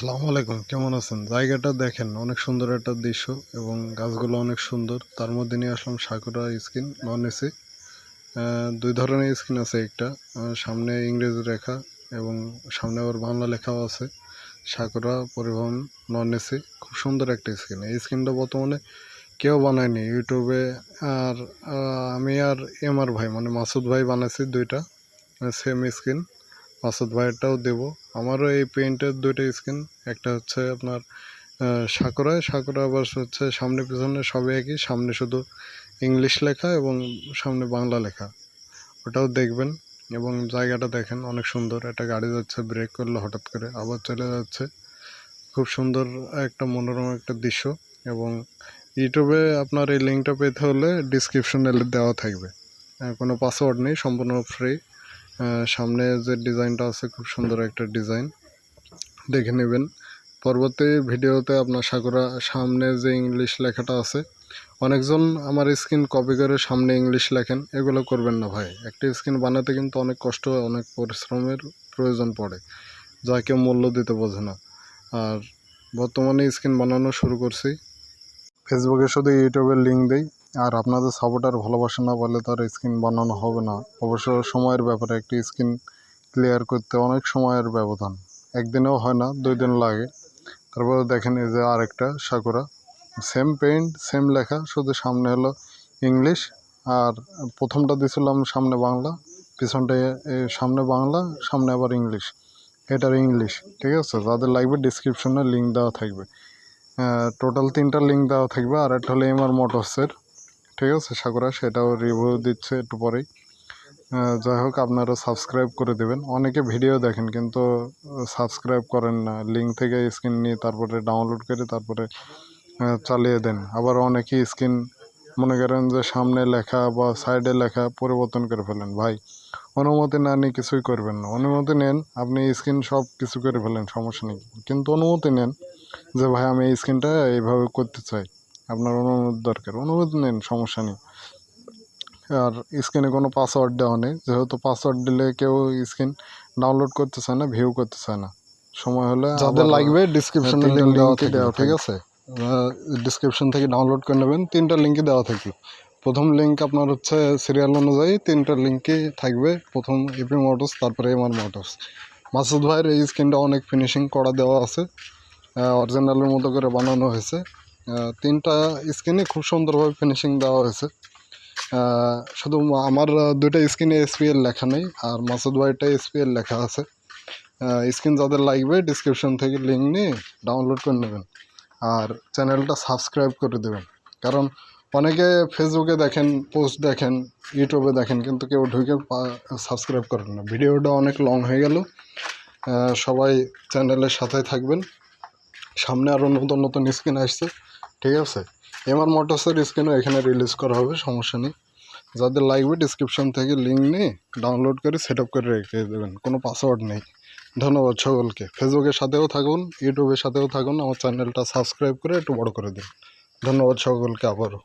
আসসালামু আলাইকুম, কেমন আছেন? জায়গাটা দেখেন, অনেক সুন্দর একটা দৃশ্য এবং গাছগুলো অনেক সুন্দর। তার মধ্যে নিয়ে আসলাম সাকুরা স্কিন, নন এসি। দুই ধরনের স্কিন আছে একটা সামনে ইংরেজি লেখা এবং সামনে আবার বাংলা লেখাও আছে। সাকুরা পরিবহন, নন এসি, খুব সুন্দর একটা স্কিন। এই স্কিনটা বর্তমানে কেউ বানায়নি, ইউটিউবে আর আমি আর এম আর ভাই মানে মাসুদ ভাই বানাইছি দুইটা সেম স্কিন মাসুদ ভাইয়েরটাও দেবো। আমারও এই পেইন্টের দুইটা স্কিন একটা হচ্ছে আপনার আহ, সাকুরায় সাকুরা আবার হচ্ছে সামনে পিছনে সবই একই সামনে শুধু ইংলিশ লেখা এবং সামনে বাংলা লেখা। ওটাও দেখবেন এবং জায়গাটা দেখেন অনেক সুন্দর একটা গাড়ি যাচ্ছে ব্রেক করল হঠাৎ করে আবার চলে যাচ্ছে। খুব সুন্দর একটা মনোরম একটা দৃশ্য এবং ইউটিউবে আপনার এই লিঙ্কটা পেতে হলে ডিসক্রিপশনে দেওয়া থাকবে। কোনো পাসওয়ার্ড নেই সম্পূর্ণ ফ্রি সামনে যে ডিজাইনটা আছে, খুব সুন্দর একটা ডিজাইন। দেখে নেবেন। পরবর্তী ভিডিওতে আপনার সাকুরা সামনে যে ইংলিশ লেখাটা আছে, অনেকজন আমার স্ক্রিন কপি করে সামনে ইংলিশ লেখেন। এগুলো করবেন না ভাই। একটা স্ক্রিন বানাতে কিন্তু অনেক কষ্ট, অনেক পরিশ্রমের প্রয়োজন পড়ে, যা কেউ মূল্য দিতে বোঝে না। আর বর্তমানে স্ক্রিন বানানো শুরু করছি। ফেসবুকে শুধু ইউটিউবের লিঙ্ক দেই। আর আপনাদের সাপোর্টার ভালোবাসা না বলে তার স্ক্রিন বানানো হবে না। অবশ্য সময়ের ব্যাপারে একটি স্ক্রিন ক্লিয়ার করতে অনেক সময়ের ব্যবধান। একদিনেও হয় না, দুই দিন লাগে। তারপরে দেখেন এই যে আরেকটা, সাকুরা। সেম পেইন্ট সেম লেখা, শুধু সামনে হলো ইংলিশ আর প্রথমটা দিয়েছিলাম সামনে বাংলা, পিছনটা সামনে বাংলা, সামনে আবার ইংলিশ এটার ইংলিশ ঠিক আছে? যাদের লাগবে ডিসক্রিপশনে লিঙ্ক দেওয়া থাকবে। টোটাল তিনটা লিঙ্ক দেওয়া থাকবে আর একটা হলো এমআর মোটরসের ঠিক আছে সাকুরা সেটাও রিভিউ দিচ্ছে একটু পরেই। যাই হোক, আপনারা সাবস্ক্রাইব করে দেবেন। অনেকে ভিডিও দেখেন, কিন্তু সাবস্ক্রাইব করেন না। লিঙ্ক থেকে স্ক্রিন নিয়ে তারপরে ডাউনলোড করে তারপরে চালিয়ে দেন। আবার অনেকেই স্ক্রিন মনে করেন যে সামনে লেখা বা সাইডে লেখা পরিবর্তন করে ফেলেন। ভাই, অনুমতি না নিয়ে কিছুই করবেন না। অনুমতি নেন, আপনি স্ক্রিন সব কিছু করে ফেলেন, সমস্যা নেই। কিন্তু অনুমতি নেন যে, ভাই, আমি এই স্ক্রিনটা এইভাবে করতে চাই। আপনার অনুমতি দরকার। অনুমতি নেন সমস্যা নেই। আর স্ক্রিনে কোনো পাসওয়ার্ড দেওয়া নেই। যেহেতু পাসওয়ার্ড দিলে কেউ স্ক্রিন ডাউনলোড করতে চায় না ভিউ করতে চায় না। সময় হলে যাদের লাগবে ডিসক্রিপশনে লিঙ্ক দেওয়া থাকবে ঠিক আছে? ডিসক্রিপশন থেকে ডাউনলোড করে নেবেন তিনটা লিঙ্কই দেওয়া থাকবে প্রথম লিঙ্ক আপনার হচ্ছে সিরিয়াল অনুযায়ী তিনটা লিঙ্কই থাকবে। প্রথম এপি মোটরস তারপরে এমআর মোটরস মাসুদ ভাইয়ের এই স্ক্রিনটা অনেক ফিনিশিং করা দেওয়া আছে। অরিজিনালের মতো করে বানানো হয়েছে। তিনটা স্ক্রিনে খুব সুন্দরভাবে ফিনিশিং দেওয়া হয়েছে। শুধু আমার দুইটা স্ক্রিনে এসপিএল লেখা নেই, আর মাসুদ ভাইটা এসপিএল লেখা আছে। স্ক্রিন যাদের লাগবে ডিসক্রিপশন থেকে লিঙ্ক নিয়ে ডাউনলোড করে নেবেন। আর চ্যানেলটা সাবস্ক্রাইব করে দেবেন। কারণ অনেকে ফেসবুকে দেখেন পোস্ট দেখেন ইউটিউবে দেখেন, কিন্তু কেউ ঢুকে সাবস্ক্রাইব করেন না। ভিডিওটা অনেক লং হয়ে গেল। সবাই চ্যানেলের সাথে থাকবেন। সামনে আরও নতুন নতুন স্ক্রিন আসছে, ঠিক আছে? এমআর মোটরসের স্ক্রিনও এখানে রিলিজ করা হবে, সমস্যা নেই। যাদের লাগবে ডিসক্রিপশন থেকে লিঙ্ক নিয়ে ডাউনলোড করে সেট আপ করে রেখে দেবেন, কোনো পাসওয়ার্ড নেই। ধন্যবাদ সকলকে। ফেসবুকের সাথেও থাকুন ইউটিউবের সাথেও থাকুন, আমার চ্যানেলটা সাবস্ক্রাইব করে একটু বড় করে দিন। ধন্যবাদ সকলকে আবারও।